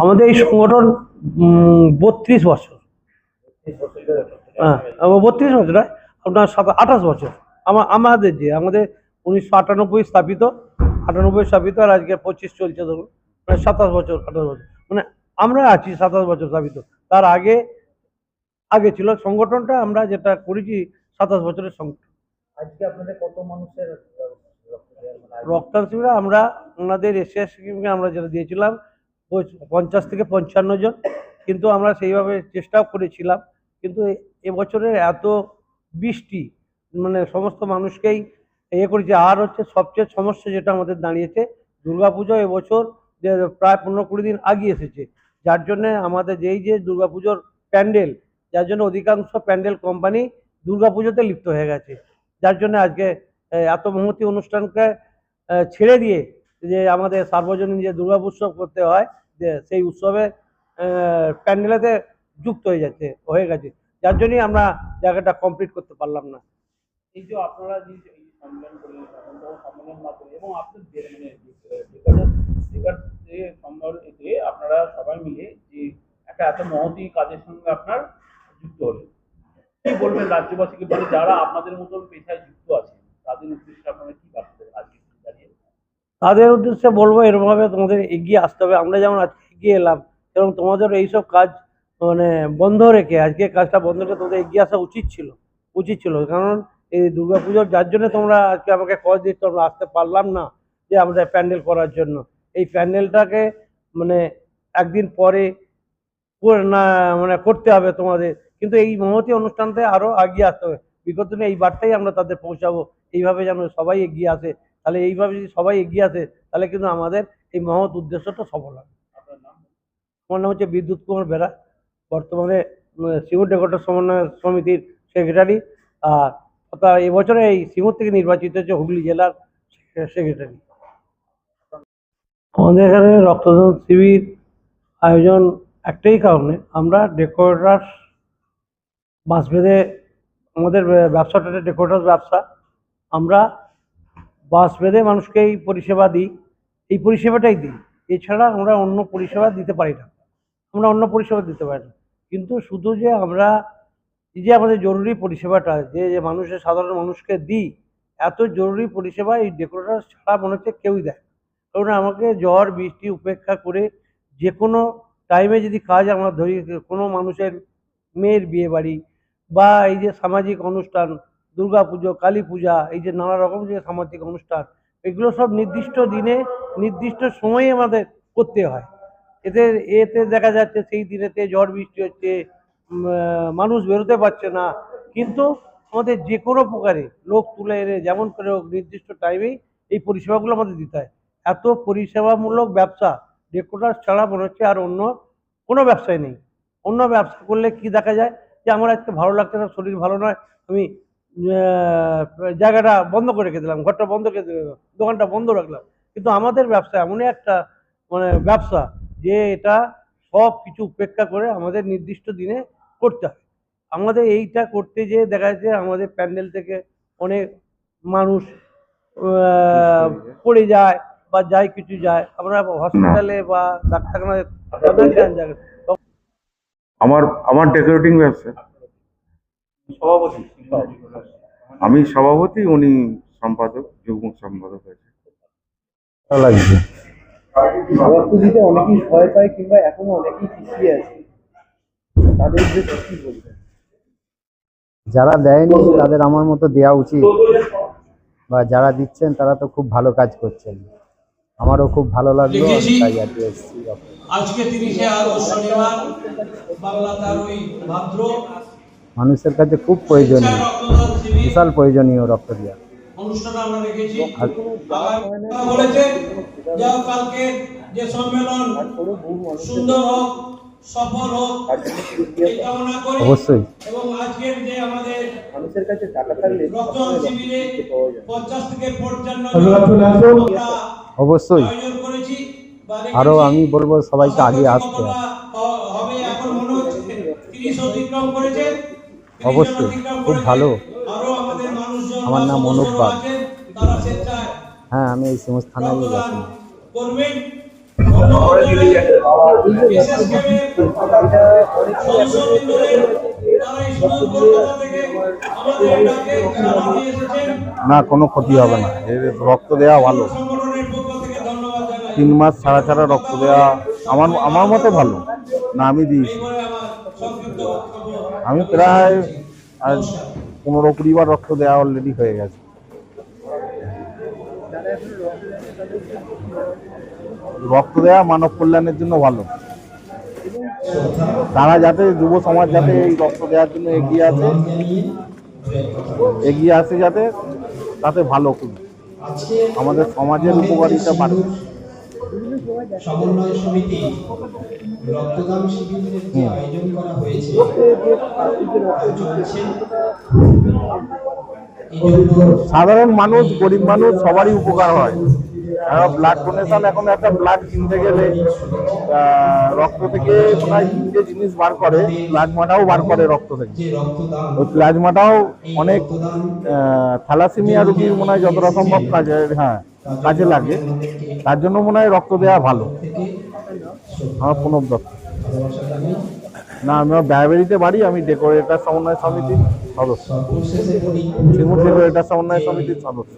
আমাদের এই সংগঠন বত্রিশ বছর। হ্যাঁ বত্রিশ বছর নয় আপনার সাত আঠাশ বছর। আমা আমাদের যে আমাদের উনিশশো আটানব্বই স্থাপিত আটানব্বই স্থাপিত আর আজকে পঁচিশ চলছে ধরুন মানে সাতাশ বছর আঠাশ বছর। মানে আমরা আছি সাতাশ বছর স্থাপিত। তার আগে আগে ছিল সংগঠনটা আমরা যেটা করেছি সাতাশ বছরের সংগঠন। আজকে আপনাদের কত মানুষের রক্ত দেওয়ার মানে শিবিরে আমরা ওনাদের এশিয়া স্কিমকে আমরা যেটা দিয়েছিলাম পঞ্চাশ থেকে পঞ্চান্ন জন। কিন্তু আমরা সেইভাবে চেষ্টাও করেছিলাম। কিন্তু এবছরের এত বৃষ্টি মানে সমস্ত মানুষকেই ইয়ে করেছে। আর হচ্ছে সবচেয়ে সমস্যা যেটা আমাদের দাঁড়িয়েছে, দুর্গাপুজো এবছর যে প্রায় পনেরো কুড়ি দিন আগে এসেছে। যার জন্য আমাদের যেই যে দুর্গাপুজোর প্যান্ডেল, যার জন্য অধিকাংশ প্যান্ডেল কোম্পানি দুর্গাপুজোতে লিপ্ত হয়ে গেছে। যার জন্য আজকে এত মহতি অনুষ্ঠানকে ছেড়ে দিয়ে যে আমাদের সার্বজনীন যে দুর্গা উৎসব করতে হয় সেই উৎসবে প্যান্ডেলেতে যুক্ত হয়ে যাচ্ছে, হয়ে গেছে। যার জন্যই আমরা জায়গাটা কমপ্লিট করতে পারলাম না। এই যে আপনারা যে সম্মেলন করলেন সম্মেলনের মাধ্যমে, এবং আপনাদের মানে সম্মেলনীতে আপনারা সবাই মিলে যে একটা এত মহতি কাজের সঙ্গে আপনার যুক্ত হলেন। কি বলবেন রাজ্যবাসীকে মানে যারা আপনাদের মতন পেশায় যুক্ত আছেন, তাদের উদ্দেশ্যে আপনারা কি বার্তা আজকে? তাদের উদ্দেশ্যে বলব এরকমভাবে তোমাদের এগিয়ে আসতে হবে। আমরা যেমন আজকে এগিয়ে এলাম, এবং তোমাদের এইসব কাজ মানে বন্ধ রেখে আজকে কাজটা বন্ধ রেখে তোমাদের এগিয়ে আসা উচিত ছিল উচিত ছিল। কারণ এই দুর্গাপুজোর, যার জন্য তোমরা আজকে আমাকে কল দিচ্ছ আমরা আসতে পারলাম না যে আমাদের প্যান্ডেল করার জন্য। এই প্যান্ডেলটাকে মানে একদিন পরে না মানে করতে হবে তোমাদের। কিন্তু এই মহতী অনুষ্ঠানতে আরও এগিয়ে আসতে হবে। বিগত এই বার্তাই আমরা তাদের পৌঁছাবো। এইভাবে যেন সবাই এগিয়ে আসে। তাহলে এইভাবে যদি সবাই এগিয়ে আসে তাহলে কিন্তু আমাদের এই মহৎ উদ্দেশ্যটা সফল হবে। আমার নাম হচ্ছে বিদ্যুৎ কুমার বেরা বর্তমানে সিঙ্গুর ডেকোরেটর সমন্বয় সমিতির সেক্রেটারি আর তথা এবছরে এই সিঙ্গুর থেকে নির্বাচিত হচ্ছে হুগলি জেলার সেক্রেটারি আমাদের এখানে রক্তদান শিবির আয়োজন একটাই কারণে আমরা ডেকোরেটার মাস বেঁধে আমাদের ব্যবসাটা ডেকোরেটার ব্যবসা। আমরা বাস বেঁধে মানুষকে এই পরিষেবা দিই, এই পরিষেবাটাই দিই। এছাড়া আমরা অন্য পরিষেবা দিতে পারি না। আমরা অন্য পরিষেবা দিতে পারি না। কিন্তু শুধু যে আমরা, এই যে আমাদের জরুরি পরিষেবাটা, যে যে মানুষের, সাধারণ মানুষকে দিই, এত জরুরি পরিষেবা এই ডেকোরেটার ছাড়া মনে হচ্ছে কেউই দেয় কারণ আমাকে ঝড়, বৃষ্টি উপেক্ষা করে যে কোনো টাইমে যদি কাজ আমরা ধরি, কোনো মানুষের মেয়ের বিয়ে বাড়ি বা এই যে সামাজিক অনুষ্ঠান দুর্গা পুজো, কালী পূজা, এই যে নানা রকম যে সামাজিক অনুষ্ঠান, এগুলো সব নির্দিষ্ট দিনে, নির্দিষ্ট সময়ে আমাদের করতে হয়। এতে এতে দেখা যাচ্ছে সেই দিনেতে ঝড় বৃষ্টি হচ্ছে মানুষ বেরোতে পারছে না। কিন্তু আমাদের যে কোনো প্রকারে লোক তুলে এনে, যেমন করে হোক, নির্দিষ্ট টাইমেই এই পরিষেবাগুলো আমাদের দিতে হয়। এত পরিষেবামূলক ব্যবসা ডেকোরার ছাড়া মনে হচ্ছে আর অন্য কোনো ব্যবসায় নেই। অন্য ব্যবসা করলে কি দেখা যায়? যে, আমার আজকে ভালো লাগছে না, শরীর ভালো নয়, আমি জায়গাটা বন্ধ করে রেখে দিলাম, ঘরটা বন্ধ করে দিলাম, দোকানটা বন্ধ রাখলাম। কিন্তু আমাদের ব্যবসা এমনই একটা মানে ব্যবসা যে এটা সব কিছু উপেক্ষা করে আমাদের নির্দিষ্ট দিনে করতে হয়। আমাদের এইটা করতে যেয়ে দেখা যাচ্ছে আমাদের প্যান্ডেল থেকে অনেক মানুষ পড়ে যায় বা যাই কিছু যায়। আমরা হসপিটালে বা ডাক্তারখানায় আমার আমার ডেকোরেটিং ব্যবসা। সভাপতি। আমি সভাপতি উনি সম্পাদক যুগ্ম সম্পাদক লাগছে। অনেকেই ভয় পায় কিংবা এখনও অনেকেই পিছিয়ে আছে। তাদের উদ্দেশ্যে কি বলবেন? যারা দেয়নি তাদের আমার মতো দেওয়া উচিত। বা যারা দিচ্ছেন তারা তো খুব ভালো কাজ করছেন। আমারও খুব ভালো লাগল তাই আজকে এসেছি। আজকে তিরিশে আগস্ট শনিবার বাংলা তেরোই ভাদ্র। মানুষের কাছে খুব প্রয়োজনীয় বিশাল প্রয়োজনীয় রক্ত দেওয়া অনুষ্ঠান আমরা রেখেছি আর আগামী কথা বলেছেন যাও কালকে যে সম্মেলন তারপরেও বহু মানুষের সুন্দর হোক সফল হোক তার জন্য প্রক্রিয়া এই কামনা করি অবশ্যই। এবং আজকের যে আমাদের মানুষের কাছে টাকা থাকলে রক্তদান শিবিরে দিতে পাওয়া যায়। পঞ্চাশ থেকে পঞ্চান্ন অবশ্যই। আয়োজন করেছি। আরও আমি বলব সবাইকে আগে আসতে। হবে এখন মনে হচ্ছে তিরিশ অতিক্রম করেছে। 30 অবশ্যই, খুব ভালো। আমার নাম অনুপ বাগ। হ্যাঁ আমি এই সমস্ত থানায় এসেছেন না কোনো ক্ষতি হবে না। রক্ত দেওয়া ভালো। তিন মাস ছাড়া ছাড়া রক্ত দেওয়া আমার আমার মতে ভালো। না আমি দিয়েছি। আমি প্রায় আজ পনেরো কুড়ি বার রক্ত দেওয়া অলরেডি হয়ে গেছে। রক্ত দেওয়া মানব কল্যাণের জন্য ভালো। তারা যাতে, যুব সমাজ যাতে এই রক্ত দেওয়ার জন্য এগিয়ে আসে এগিয়ে আসে যাতে, তাতে ভালো খুব আমাদের সমাজের উপকারিতা বাড়বে সমন্বয় সমিতি রক্তদান শিবিরের যে আয়োজন করা হয়েছে চলছে। সাধারণ মানুষ গরিব মানুষ সবারই উপকার হয়। ব্লাড ডোনেশন এখন একটা ব্লাড কিনতে গেলে রক্ত থেকে প্রায় তিনটে জিনিস বার করে প্লাজমাটাও বার করে রক্ত থেকে। ওই প্লাজমাটাও অনেক রক্তদান থ্যালাসিমিয়া রোগীর মনে হয় যতটা সম্ভব কাজে হ্যাঁ। কাজে লাগে। তার জন্য মনে হয় রক্ত দেওয়া ভালো। আমার পুনব দত্ত। না আমি ব্যয়বেরিতে বাড়ি আমি ডেকোরেটার সমন্বয় সমিতির সদস্য। সিঙ্গুর ডেকোরেটার সমন্বয় সমিতির সদস্য।